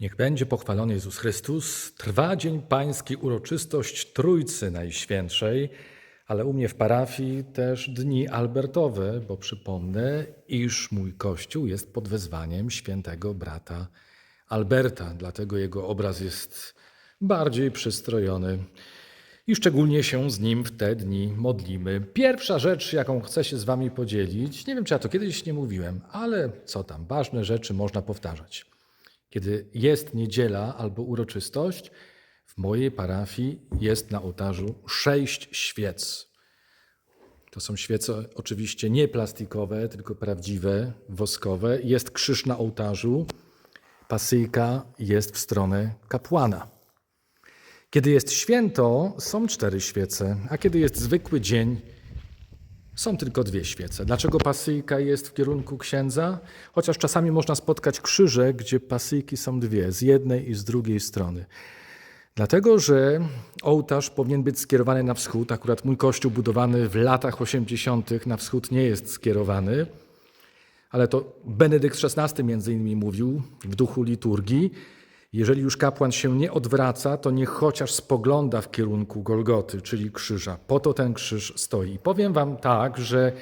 Niech będzie pochwalony Jezus Chrystus. Trwa Dzień Pański, uroczystość Trójcy Najświętszej, ale u mnie w parafii też dni albertowe, bo przypomnę, iż mój kościół jest pod wezwaniem świętego brata Alberta, dlatego jego obraz jest bardziej przystrojony. I szczególnie się z nim w te dni modlimy. Pierwsza rzecz, jaką chcę się z Wami podzielić, nie wiem, czy ja to kiedyś nie mówiłem, ale co tam, ważne rzeczy można powtarzać. Kiedy jest niedziela albo uroczystość, w mojej parafii jest na ołtarzu sześć świec. To są świece oczywiście nie plastikowe, tylko prawdziwe, woskowe. Jest krzyż na ołtarzu, pasyjka jest w stronę kapłana. Kiedy jest święto, są cztery świece, a kiedy jest zwykły dzień, są tylko dwie świece. Dlaczego pasyjka jest w kierunku księdza? Chociaż czasami można spotkać krzyże, gdzie pasyjki są dwie, z jednej i z drugiej strony. Dlatego, że ołtarz powinien być skierowany na wschód. Akurat mój kościół budowany w latach 80. na wschód nie jest skierowany, ale to Benedykt XVI między innymi mówił w duchu liturgii, jeżeli już kapłan się nie odwraca, to niech chociaż spogląda w kierunku Golgoty, czyli krzyża. Po to ten krzyż stoi. I powiem wam tak, że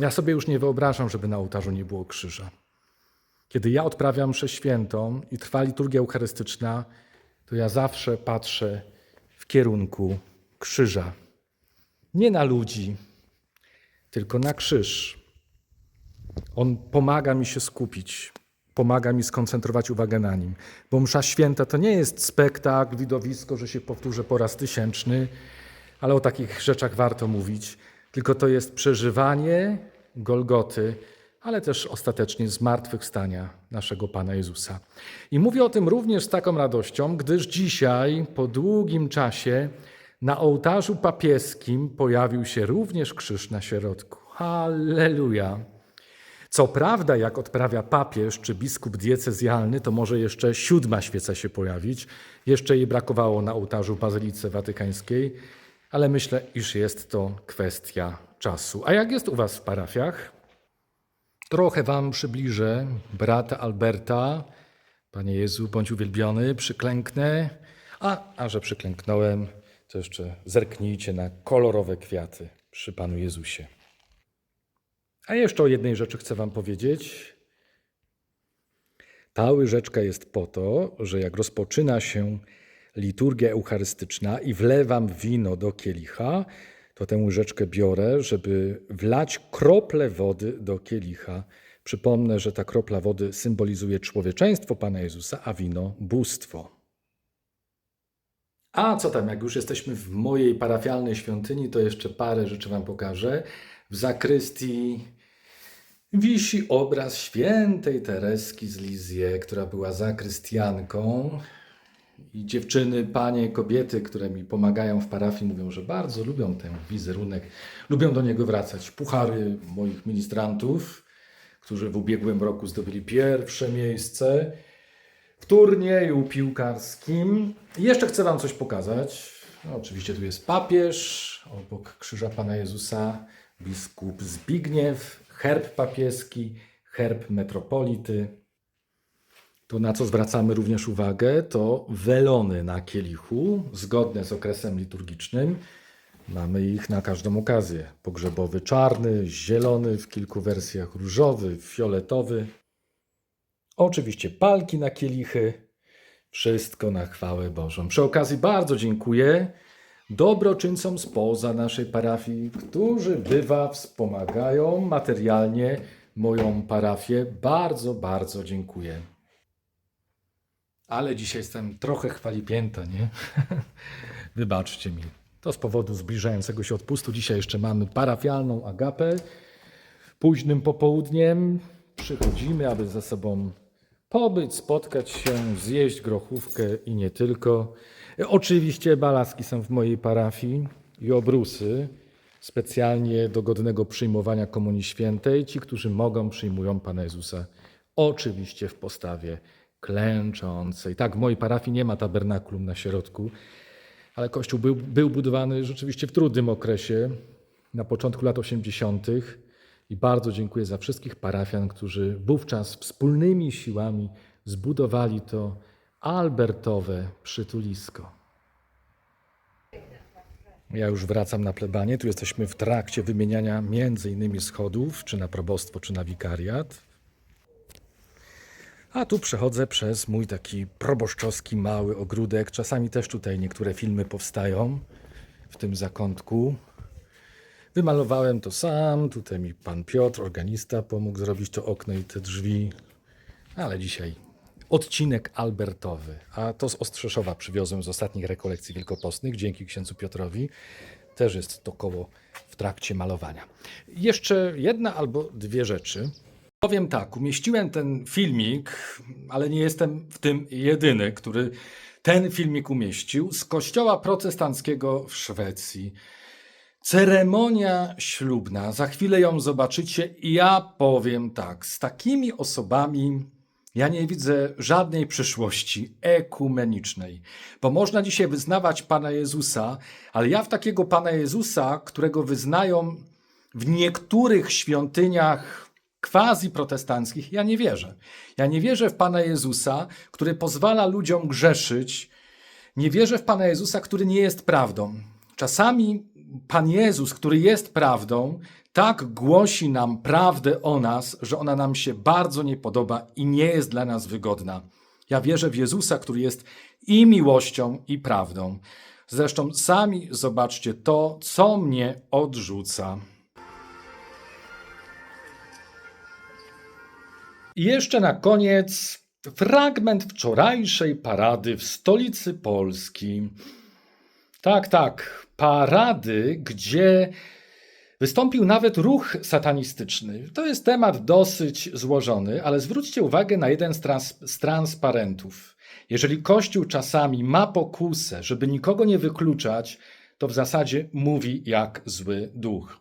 ja sobie już nie wyobrażam, żeby na ołtarzu nie było krzyża. Kiedy ja odprawiam mszę świętą i trwa liturgia eucharystyczna, to ja zawsze patrzę w kierunku krzyża. Nie na ludzi, tylko na krzyż. On pomaga mi się skupić, pomaga mi skoncentrować uwagę na nim. Bo msza święta to nie jest spektakl, widowisko, że się powtórzę po raz tysięczny, ale o takich rzeczach warto mówić. Tylko to jest przeżywanie Golgoty, ale też ostatecznie zmartwychwstania naszego Pana Jezusa. I mówię o tym również z taką radością, gdyż dzisiaj, po długim czasie, na ołtarzu papieskim pojawił się również krzyż na środku. Halleluja! Co prawda, jak odprawia papież czy biskup diecezjalny, to może jeszcze siódma świeca się pojawić. Jeszcze jej brakowało na ołtarzu Bazylice Watykańskiej, ale myślę, iż jest to kwestia czasu. A jak jest u Was w parafiach? Trochę Wam przybliżę brata Alberta. Panie Jezu, bądź uwielbiony, przyklęknę. A, a że przyklęknąłem, to jeszcze zerknijcie na kolorowe kwiaty przy Panu Jezusie. A jeszcze o jednej rzeczy chcę Wam powiedzieć. Ta łyżeczka jest po to, że jak rozpoczyna się liturgia eucharystyczna i wlewam wino do kielicha, to tę łyżeczkę biorę, żeby wlać krople wody do kielicha. Przypomnę, że ta kropla wody symbolizuje człowieczeństwo Pana Jezusa, a wino bóstwo. A co tam, jak już jesteśmy w mojej parafialnej świątyni, to jeszcze parę rzeczy Wam pokażę. W zakrystii wisi obraz świętej Tereski z Lizie, która była zakrystianką. I dziewczyny, panie, kobiety, które mi pomagają w parafii, mówią, że bardzo lubią ten wizerunek, lubią do niego wracać. Puchary moich ministrantów, którzy w ubiegłym roku zdobyli pierwsze miejsce w turnieju piłkarskim. I jeszcze chcę Wam coś pokazać. No, oczywiście tu jest papież, obok krzyża Pana Jezusa, biskup Zbigniew, herb papieski, herb metropolity. To, na co zwracamy również uwagę, to welony na kielichu, zgodne z okresem liturgicznym. Mamy ich na każdą okazję. Pogrzebowy czarny, zielony, w kilku wersjach różowy, fioletowy. Oczywiście palki na kielichy. Wszystko na chwałę Bożą. Przy okazji bardzo dziękuję dobroczyńcom spoza naszej parafii, którzy bywa wspomagają materialnie moją parafię. Bardzo, bardzo dziękuję. Ale dzisiaj jestem trochę chwalipięta, nie? Wybaczcie mi. To z powodu zbliżającego się odpustu. Dzisiaj jeszcze mamy parafialną agapę. Późnym popołudniem przychodzimy, aby ze sobą pobyć, spotkać się, zjeść grochówkę i nie tylko. Oczywiście balaski są w mojej parafii i obrusy, specjalnie do godnego przyjmowania Komunii Świętej. Ci, którzy mogą, przyjmują Pana Jezusa, oczywiście w postawie klęczącej. Tak, w mojej parafii nie ma tabernakulum na środku, ale kościół był, był budowany rzeczywiście w trudnym okresie, na początku lat 80. I bardzo dziękuję za wszystkich parafian, którzy wówczas wspólnymi siłami zbudowali to Albertowe przytulisko. Ja już wracam na plebanie. Tu jesteśmy w trakcie wymieniania między innymi schodów, czy na probostwo, czy na wikariat. A tu przechodzę przez mój taki proboszczowski mały ogródek. Czasami też tutaj niektóre filmy powstają w tym zakątku. Wymalowałem to sam. Tutaj mi pan Piotr, organista, pomógł zrobić to okno i te drzwi. Ale dzisiaj odcinek Albertowy. A to z Ostrzeszowa przywiozłem z ostatnich rekolekcji wielkopostnych, dzięki księdzu Piotrowi. Też jest to koło w trakcie malowania. Jeszcze jedna albo dwie rzeczy. Powiem tak, umieściłem ten filmik, ale nie jestem w tym jedyny, który ten filmik umieścił, z kościoła protestanckiego w Szwecji. Ceremonia ślubna, za chwilę ją zobaczycie i ja powiem tak, z takimi osobami ja nie widzę żadnej przyszłości ekumenicznej, bo można dzisiaj wyznawać Pana Jezusa, ale ja w takiego Pana Jezusa, którego wyznają w niektórych świątyniach quasi protestanckich, ja nie wierzę. Ja nie wierzę w Pana Jezusa, który pozwala ludziom grzeszyć. Nie wierzę w Pana Jezusa, który nie jest prawdą. Czasami Pan Jezus, który jest prawdą, tak głosi nam prawdę o nas, że ona nam się bardzo nie podoba i nie jest dla nas wygodna. Ja wierzę w Jezusa, który jest i miłością, i prawdą. Zresztą sami zobaczcie to, co mnie odrzuca. I jeszcze na koniec fragment wczorajszej parady w stolicy Polski. Tak, tak, parady, gdzie wystąpił nawet ruch satanistyczny. To jest temat dosyć złożony, ale zwróćcie uwagę na jeden z, trans z transparentów. Jeżeli Kościół czasami ma pokusę, żeby nikogo nie wykluczać, to w zasadzie mówi jak zły duch.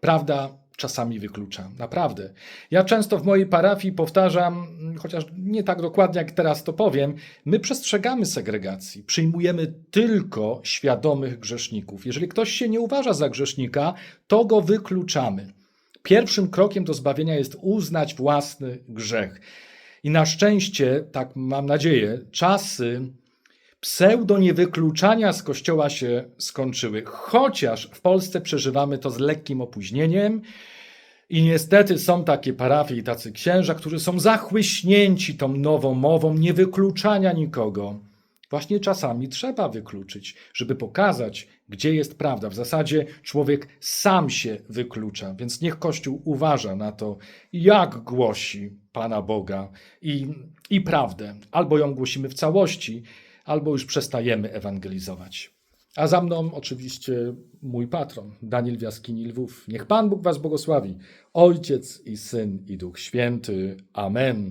Prawda czasami wyklucza, naprawdę. Ja często w mojej parafii powtarzam, chociaż nie tak dokładnie jak teraz to powiem, my przestrzegamy segregacji, przyjmujemy tylko świadomych grzeszników. Jeżeli ktoś się nie uważa za grzesznika, to go wykluczamy. Pierwszym krokiem do zbawienia jest uznać własny grzech. I na szczęście, tak mam nadzieję, czasy pseudo niewykluczania z kościoła się skończyły. Chociaż w Polsce przeżywamy to z lekkim opóźnieniem. I niestety są takie parafie i tacy księża, którzy są zachłyśnięci tą nową mową niewykluczania nikogo. Właśnie czasami trzeba wykluczyć, żeby pokazać, gdzie jest prawda. W zasadzie człowiek sam się wyklucza, więc niech Kościół uważa na to, jak głosi Pana Boga i, i prawdę. Albo ją głosimy w całości, albo już przestajemy ewangelizować. A za mną oczywiście mój patron, Daniel w jaskini Lwów. Niech Pan Bóg Was błogosławi, Ojciec i Syn i Duch Święty. Amen.